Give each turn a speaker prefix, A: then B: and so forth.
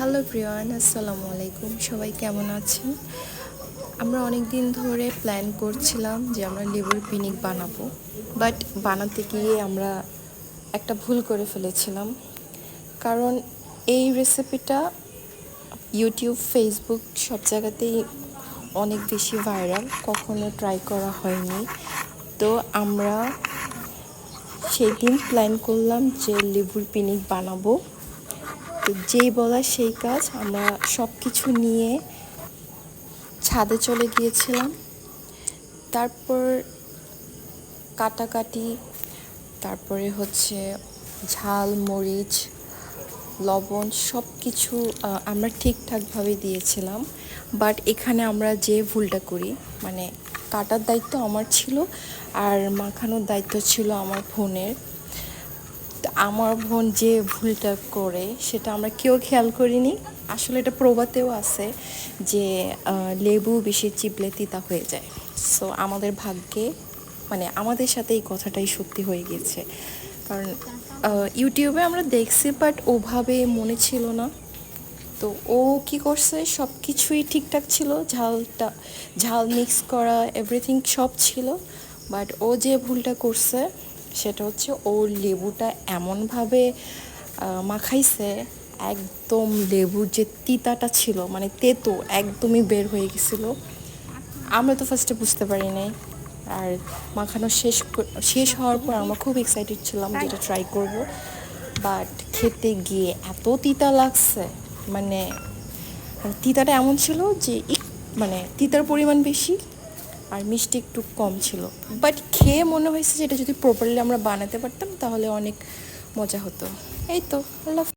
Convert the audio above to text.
A: Hello Priyan, আসসালামু আলাইকুম। সবাই কেমন আছেন? আমরা অনেক দিন ধরে প্ল্যান করছিলাম যে আমরা লেবুর পিনিক বানাবো বাট বানাতে গিয়ে আমরা একটা ভুল করে ফেলেছিলাম। কারণ এই রেসিপিটা ইউটিউব ফেসবুক সব জায়গাতেই অনেক বেশি ভাইরাল কখনো ট্রাই করা হয়নি। তো আমরা সেই দিন প্ল্যান করলাম যে লেবুর পিনিক বানাবো। যেই বলা সেই কাজ আমরা সব কিছু নিয়ে ছাদে চলে গিয়েছিলাম। তারপর কাটাকাটি, তারপরে হচ্ছে ঝাল, মরিচ, লবণ সব কিছু আমরা ঠিকঠাকভাবে দিয়েছিলাম। বাট এখানে আমরা যে ভুলটা করি মানে কাটার দায়িত্ব আমার ছিল আর মাখানোর দায়িত্ব ছিল আমার ফোনের আমার বোন যে ভুলটা করে, সেটা আমরা কেউ খেয়াল করিনি। আসলে এটা প্রবাতেও আছে যে লেবু বেশি চিপলে তিতা হয়ে যায়। সো আমাদের ভাগ্যে মানে আমাদের সাথে এই কথাটাই সত্যি হয়ে গেছে। কারণ ইউটিউবে আমরা দেখছি বাট ওভাবে মনে ছিল না। তো ও কি করছে সব কিছুই ঠিকঠাক ছিল, ঝালটা, ঝাল মিক্স করা এভরিথিং সব ছিল। বাট ও যে ভুলটা করছে সেটা হচ্ছে ও লেবুটা এমনভাবে মাখাইছে, একদম লেবুর যে তিতাটা ছিল মানে তেতো একদমই বের হয়ে গেছিল। আমরা তো ফার্স্টে বুঝতে পারি নাই। আর মাখানো শেষ শেষ হওয়ার পর আমরা খুব এক্সাইটেড ছিলাম যেটা ট্রাই করব। বাট খেতে গিয়ে এত তিতা লাগছে মানে মানে তিতাটা এমন ছিল যে মানে তিতার পরিমাণ বেশি আর মিষ্টি একটু কম ছিল বাট খেয়ে মনে হয়েছে যে এটা যদি প্রপারলি আমরা বানাতে পারতাম, তাহলে অনেক মজা হতো এই তো, আল্লাহ।